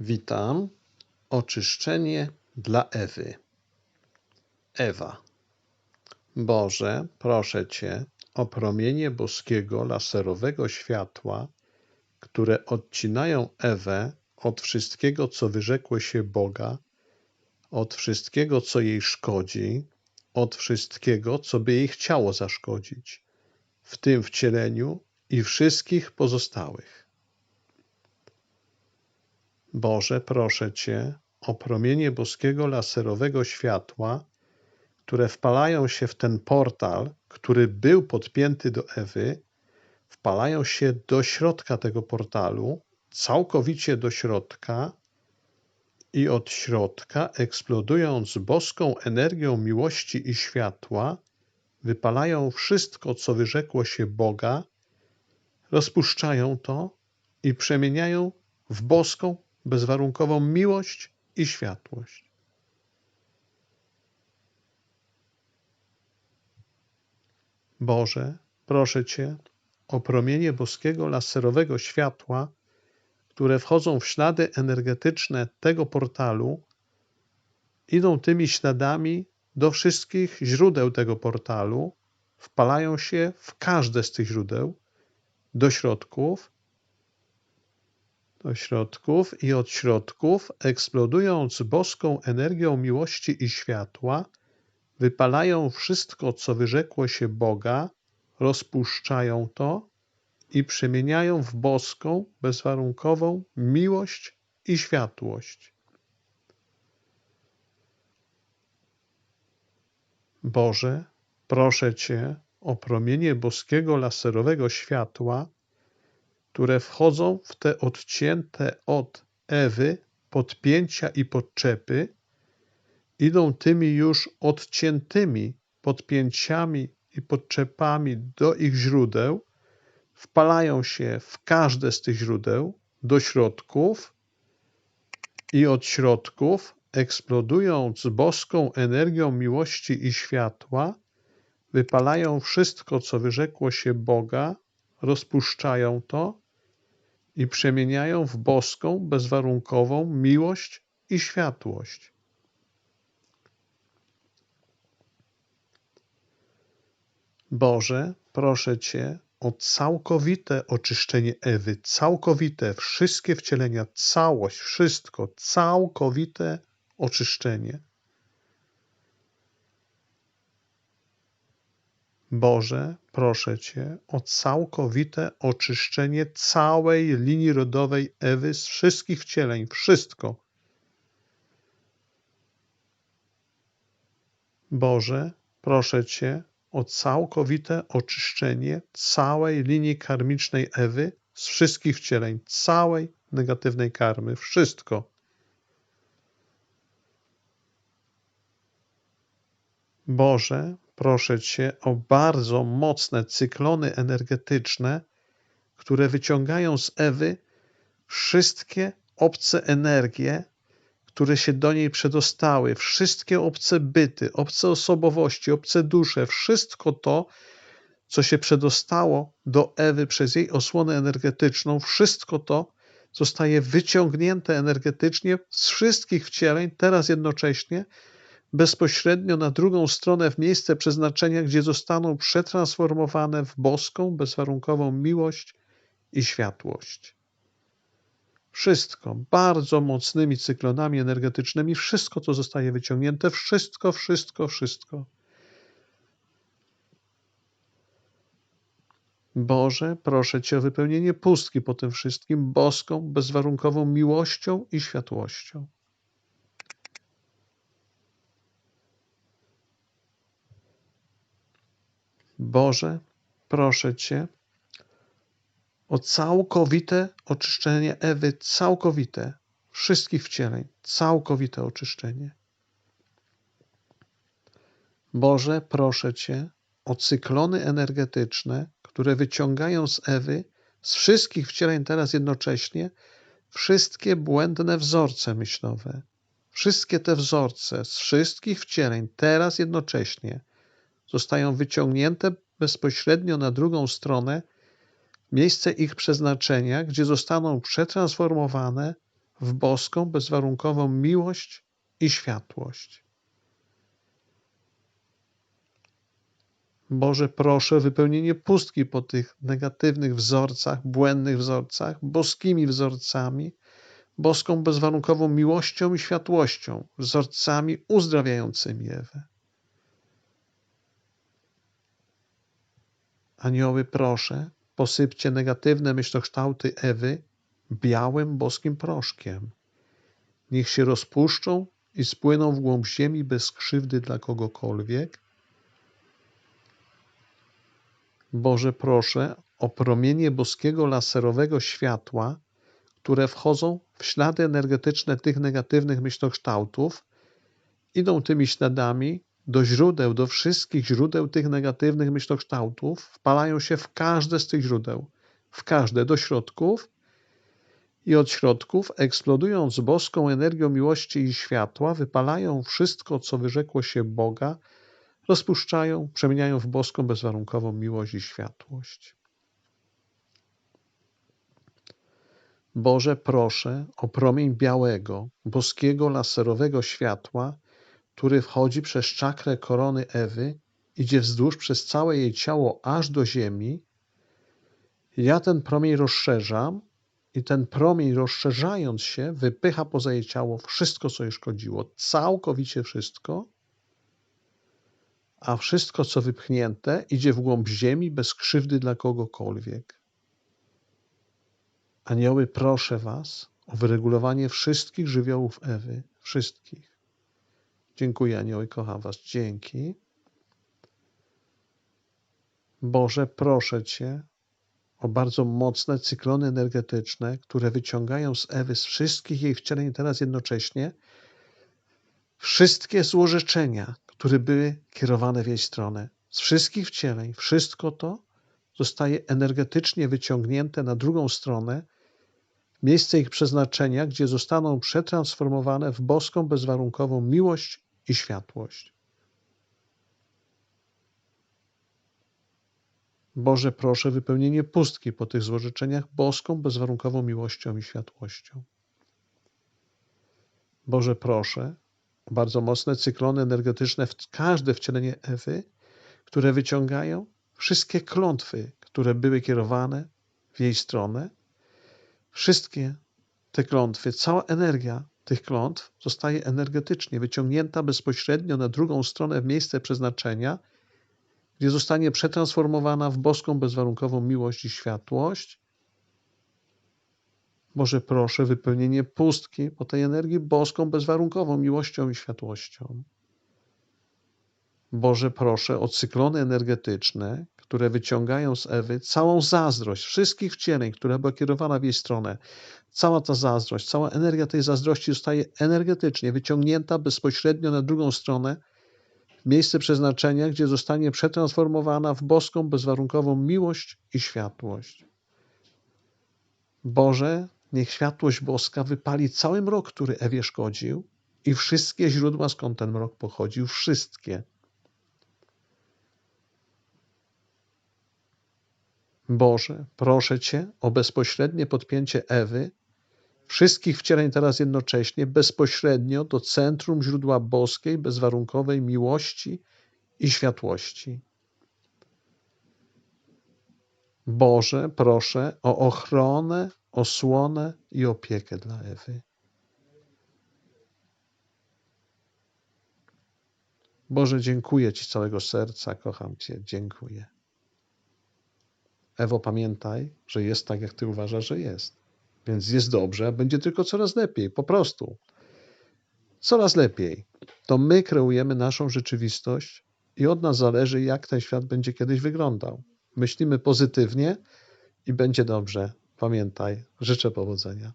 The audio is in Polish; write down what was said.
Witam. Oczyszczenie dla Ewy. Ewa. Boże, proszę Cię o promienie boskiego laserowego światła, które odcinają Ewę od wszystkiego, co wyrzekło się Boga, od wszystkiego, co jej szkodzi, od wszystkiego, co by jej chciało zaszkodzić, w tym wcieleniu i wszystkich pozostałych. Boże, proszę Cię o promienie boskiego laserowego światła, które wpalają się w ten portal, który był podpięty do Ewy, wpalają się do środka tego portalu, całkowicie do środka i od środka, eksplodując boską energią miłości i światła, wypalają wszystko, co wyrzekło się Boga, rozpuszczają to i przemieniają w boską bezwarunkową miłość i światłość. Boże, proszę Cię o promienie boskiego laserowego światła, które wchodzą w ślady energetyczne tego portalu, idą tymi śladami do wszystkich źródeł tego portalu, wpalają się w każde z tych źródeł, do środków środków i od środków, eksplodując boską energią miłości i światła, wypalają wszystko, co wyrzekło się Boga, rozpuszczają to i przemieniają w boską, bezwarunkową miłość i światłość. Boże, proszę Cię o promienie boskiego laserowego światła, które wchodzą w te odcięte od Ewy podpięcia i podczepy, idą tymi już odciętymi podpięciami i podczepami do ich źródeł, wpalają się w każde z tych źródeł do środków i od środków, eksplodując boską energią miłości i światła, wypalają wszystko, co wyrzekło się Boga, rozpuszczają to i przemieniają w boską, bezwarunkową miłość i światłość. Boże, proszę Cię o całkowite oczyszczenie Ewy, całkowite, wszystkie wcielenia, całość, wszystko, całkowite oczyszczenie. Boże, proszę Cię o całkowite oczyszczenie całej linii rodowej Ewy z wszystkich wcieleń, wszystko. Boże, proszę Cię o całkowite oczyszczenie całej linii karmicznej Ewy z wszystkich wcieleń, całej negatywnej karmy, wszystko. Boże, proszę Cię o bardzo mocne cyklony energetyczne, które wyciągają z Ewy wszystkie obce energie, które się do niej przedostały, wszystkie obce byty, obce osobowości, obce dusze, wszystko to, co się przedostało do Ewy przez jej osłonę energetyczną, wszystko to zostaje wyciągnięte energetycznie z wszystkich wcieleń, teraz jednocześnie bezpośrednio na drugą stronę w miejsce przeznaczenia, gdzie zostaną przetransformowane w boską, bezwarunkową miłość i światłość. Wszystko bardzo mocnymi cyklonami energetycznymi, wszystko to zostaje wyciągnięte, wszystko, wszystko, wszystko. Boże, proszę Cię o wypełnienie pustki po tym wszystkim boską, bezwarunkową miłością i światłością. Boże, proszę Cię o całkowite oczyszczenie Ewy, całkowite wszystkich wcieleń, całkowite oczyszczenie. Boże, proszę Cię o cyklony energetyczne, które wyciągają z Ewy, z wszystkich wcieleń teraz jednocześnie, wszystkie błędne wzorce myślowe. Wszystkie te wzorce z wszystkich wcieleń teraz jednocześnie zostają wyciągnięte bezpośrednio na drugą stronę, miejsce ich przeznaczenia, gdzie zostaną przetransformowane w boską, bezwarunkową miłość i światłość. Boże, proszę wypełnienie pustki po tych negatywnych wzorcach, błędnych wzorcach, boskimi wzorcami, boską bezwarunkową miłością i światłością, wzorcami uzdrawiającymi Ewę. Anioły, proszę, posypcie negatywne myślokształty Ewy białym boskim proszkiem. Niech się rozpuszczą i spłyną w głąb ziemi bez krzywdy dla kogokolwiek. Boże, proszę o promienie boskiego laserowego światła, które wchodzą w ślady energetyczne tych negatywnych myślokształtów, idą tymi śladami do źródeł, do wszystkich źródeł tych negatywnych myślokształtów, wpalają się w każde z tych źródeł, w każde do środków i od środków, eksplodując boską energią miłości i światła, wypalają wszystko, co wyrzekło się Boga, rozpuszczają, przemieniają w boską bezwarunkową miłość i światłość. Boże, proszę o promień białego, boskiego, laserowego światła, który wchodzi przez czakrę korony Ewy, idzie wzdłuż przez całe jej ciało aż do ziemi. Ja ten promień rozszerzam i ten promień rozszerzając się wypycha poza jej ciało wszystko, co jej szkodziło, całkowicie wszystko, a wszystko, co wypchnięte, idzie w głąb ziemi bez krzywdy dla kogokolwiek. Anioły, proszę Was o wyregulowanie wszystkich żywiołów Ewy, wszystkich. Dziękuję, anioły, kocham Was. Dzięki. Boże, proszę Cię o bardzo mocne cyklony energetyczne, które wyciągają z Ewy, z wszystkich jej wcieleń teraz jednocześnie, wszystkie złożyczenia, które były kierowane w jej stronę. Z wszystkich wcieleń, wszystko to zostaje energetycznie wyciągnięte na drugą stronę, miejsce ich przeznaczenia, gdzie zostaną przetransformowane w boską, bezwarunkową miłość i światłość. Boże, proszę wypełnienie pustki po tych złożyczeniach boską, bezwarunkową miłością i światłością. Boże, proszę o bardzo mocne cyklony energetyczne w każde wcielenie Ewy, które wyciągają wszystkie klątwy, które były kierowane w jej stronę, wszystkie te klątwy, cała energia tych klątw zostaje energetycznie wyciągnięta bezpośrednio na drugą stronę w miejsce przeznaczenia, gdzie zostanie przetransformowana w boską bezwarunkową miłość i światłość. Może proszę wypełnienie pustki po tej energii boską bezwarunkową miłością i światłością. Boże, proszę o cyklony energetyczne, które wyciągają z Ewy całą zazdrość wszystkich wcieleń, która była kierowana w jej stronę. Cała ta zazdrość, cała energia tej zazdrości zostaje energetycznie wyciągnięta bezpośrednio na drugą stronę, miejsce przeznaczenia, gdzie zostanie przetransformowana w boską, bezwarunkową miłość i światłość. Boże, niech światłość boska wypali cały mrok, który Ewie szkodził i wszystkie źródła, skąd ten mrok pochodził, wszystkie Boże, proszę Cię o bezpośrednie podpięcie Ewy, wszystkich wcieleń teraz jednocześnie, bezpośrednio do centrum źródła boskiej, bezwarunkowej miłości i światłości. Boże, proszę o ochronę, osłonę i opiekę dla Ewy. Boże, dziękuję Ci z całego serca, kocham Cię, dziękuję. Ewo, pamiętaj, że jest tak, jak ty uważasz, że jest. Więc jest dobrze, będzie tylko coraz lepiej, po prostu. Coraz lepiej. To my kreujemy naszą rzeczywistość i od nas zależy, jak ten świat będzie kiedyś wyglądał. Myślimy pozytywnie i będzie dobrze. Pamiętaj, życzę powodzenia.